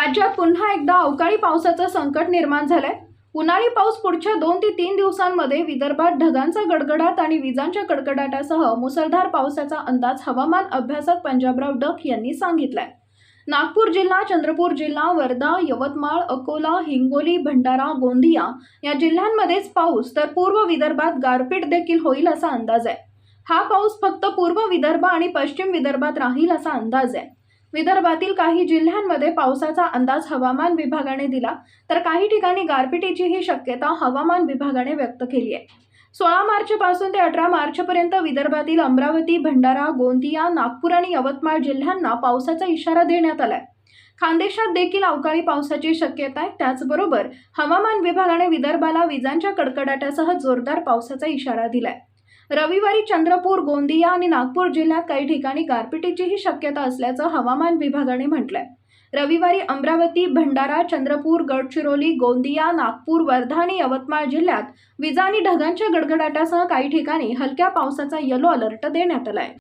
राज्यात पुन्हा एकदा अवकाळी पावसाचं संकट निर्माण झालंय. उन्हाळी पाऊस पुढच्या दोन ते तीन दिवसांमध्ये विदर्भात ढगांचा गडगडाट आणि विजांच्या कडकडाटासह मुसळधार पावसाचा अंदाज हवामान अभ्यासक पंजाबराव डक यांनी सांगितलाय. नागपूर जिल्हा चंद्रपूर जिल्हा वर्धा यवतमाळ अकोला हिंगोली भंडारा गोंदिया या जिल्ह्यांमध्येच पाऊस तर पूर्व विदर्भात गारपीट देखील होईल असा अंदाज आहे. हा पाऊस फक्त पूर्व विदर्भ आणि पश्चिम विदर्भात राहील असा अंदाज आहे. विदर्भातील काही जिल्ह्यांमध्ये पावसाचा अंदाज हवामान विभागाने दिला तर काही ठिकाणी गारपिटीचीही शक्यता हवामान विभागाने व्यक्त केली आहे. सोळा मार्चपासून ते अठरा मार्चपर्यंत विदर्भातील अमरावती भंडारा गोंदिया नागपूर आणि यवतमाळ जिल्ह्यांना पावसाचा इशारा देण्यात आलाय. खानदेशात देखील अवकाळी पावसाची शक्यता आहे. त्याचबरोबर हवामान विभागाने विदर्भाला विजांच्या कडकडाटासह जोरदार पावसाचा इशारा दिलाय. रविवारी चंद्रपूर गोंदिया आणि नागपूर जिल्ह्यात काही ठिकाणी गारपिटीचीही शक्यता असल्याचं हवामान विभागाने म्हटलंय. रविवारी अमरावती भंडारा चंद्रपूर गडचिरोली गोंदिया नागपूर वर्धा आणि यवतमाळ जिल्ह्यात विजा आणि ढगांच्या गडगडाटासह काही ठिकाणी हलक्या पावसाचा येलो अलर्ट देण्यात आलाय.